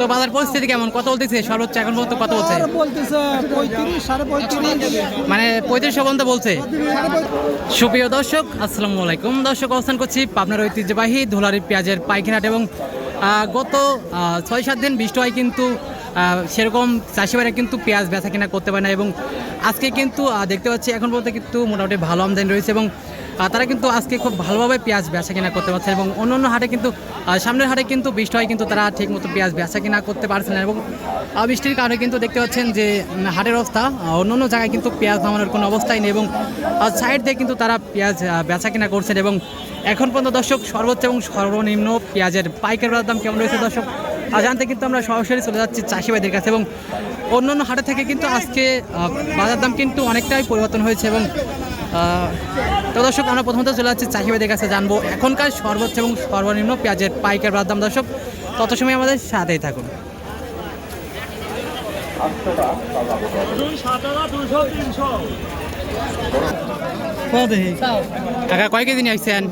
তো বাজার পরিস্থিতি কেমন? কত বলতেছে? সর্বোচ্চ এখন পর্যন্ত কত বলছে? আর বলতেছে পঁয়ত্রিশ সাড়ে পঁয়ত্রিশ। মানে পঁয়ত্রিশশো পর্যন্ত বলছে। সুপ্রিয় দর্শক আসসালামু আলাইকুম। দর্শক অবস্থান করছি পাবনার ঐতিহ্যবাহী ধুলারি পেঁয়াজের পাইকারহাট এবং আহ, গত ছয় সাত দিন বৃষ্টি হয় কিন্তু আহ, সেরকম চাষিবারা কিন্তু পেঁয়াজ বেচা কিনা করতে পারে না এবং আজকে কিন্তু দেখতে পাচ্ছি এখন পর্যন্ত কিন্তু মোটামুটি ভালো আমদানি রয়েছে এবং তারা কিন্তু আজকে খুব ভালোভাবে পেঁয়াজ বেচা কিনা করতে পারছে এবং অন্য অন্য হাটে কিন্তু সামনের হাটে কিন্তু বৃষ্টি হয় কিন্তু তারা ঠিক মতো পেঁয়াজ বেচা কিনা করতে পারছে না। এবং বৃষ্টির কারণে কিন্তু দেখতে পাচ্ছেন যে হাটের অবস্থা অন্য অন্য জায়গায় কিন্তু পেঁয়াজ নামানোর কোনো অবস্থাই নেই এবং সাইড দিয়ে কিন্তু তারা পেঁয়াজ বেচা কিনা করছেন এবং এখন পর্যন্ত দর্শক সর্বোচ্চ এবং সর্বনিম্ন পেঁয়াজের পাইকারি দাম কেমন রয়েছে দর্শক? জানতে কিন্তু আমরা সরাসরি চলে যাচ্ছি চাষি ভাইদের কাছে এবং অন্য অন্য হাটে থেকে কিন্তু আজকে বাজার দাম কিন্তু অনেকটাই পরিবর্তন হয়েছে এবং তো দর্শক আমরা প্রথমত চলে যাচ্ছি চাষি ভাইদের কাছে জানব এখনকার সর্বোচ্চ এবং সর্বনিম্ন পেঁয়াজের পাইকার বাদ দাম দর্শক তত সময় আমাদের সাথেই থাকুন। টাকা কয় কেজি নিয়ে আসছেন?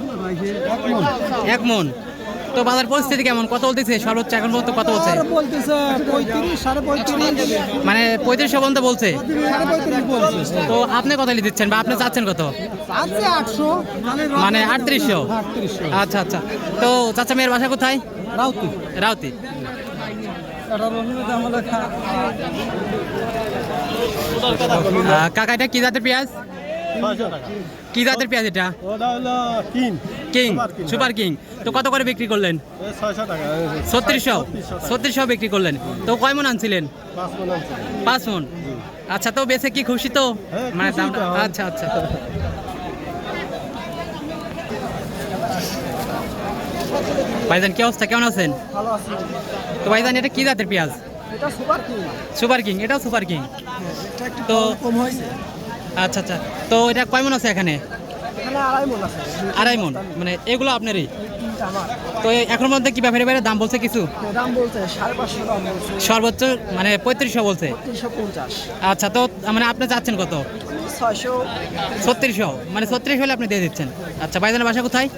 এক মন। তো বাজার পরিস্থিতি কেমন? কত বলতেছে? সর্বোচ্চ এখন পর্যন্ত কত বলছে? বলতেছে পঁয়ত্রিশ সাড়ে পঁয়ত্রিশ। মানে পঁয়ত্রিশশো পর্যন্ত বলছে? তো আপনি কত দিচ্ছেন বা আপনি চাচ্ছেন কত? মানে আটত্রিশশো? আচ্ছা আচ্ছা। তো চাচা মেয়ের বাসা কোথায়? রাউতি। রাউতি। আহ, কাকা এটা কি জাতের পেঁয়াজ? কি জাতের পেঁয়াজ এটা? কিং। King super king. তো কত করে বিক্রি করলেন? ছত্রিশশো? ছত্রিশশো বিক্রি করলেন। তো কয় মন আনছিলেন? পাঁচ মন আচ্ছা তো বেশি কি খুশি তো? হ্যাঁ, মানে দামটা আচ্ছা আচ্ছা। ভাইজান কি অবস্থা? কেমন আছেন? তো ভাইজান এটা কি জাতের পেঁয়াজ? Super king. এটাও সুপার কিং। তো কম হয়েছে। আচ্ছা আচ্ছা। তো এটা কয় মন আছে এখানে? আড়াই মন মন। এগুলো আপনারই? তো এখন মধ্যে কি ব্যাপারে বাইরে দাম বলছে কিছু? দাম বলছে সর্বোচ্চ মানে পঁয়ত্রিশশো বলছে? আচ্ছা তো মানে আপনি চাচ্ছেন কত? ছয়শো। ছত্রিশশো মানে ছত্রিশ হলে আপনি দিয়ে দিচ্ছেন। আচ্ছা ভাইজানের বাসা কোথায়?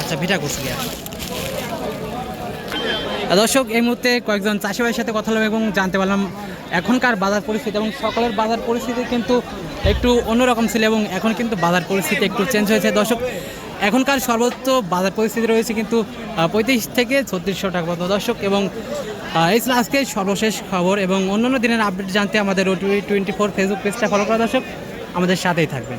আচ্ছা ভিটা কুচবিহার দর্শক এই মুহূর্তে কয়েকজন চাষি ভাইয়ের সাথে কথা বললাম এবং জানতে পারলাম এখনকার বাজার পরিস্থিতি এবং সকলের বাজার পরিস্থিতি কিন্তু একটু অন্যরকম ছিল এবং এখন কিন্তু বাজার পরিস্থিতি একটু চেঞ্জ হয়েছে। দর্শক এখনকার সর্বোচ্চ বাজার পরিস্থিতি রয়েছে কিন্তু পঁয়ত্রিশ থেকে ছত্রিশশো টাকা পর্যন্ত। দর্শক, এবং এই ছিল আজকে সর্বশেষ খবর এবং অন্যান্য দিনের আপডেট জানতে আমাদের ওটি টোয়েন্টি ফোর ফেসবুক পেজটা ফলো করা দর্শক। আমাদের সাথেই থাকবেন।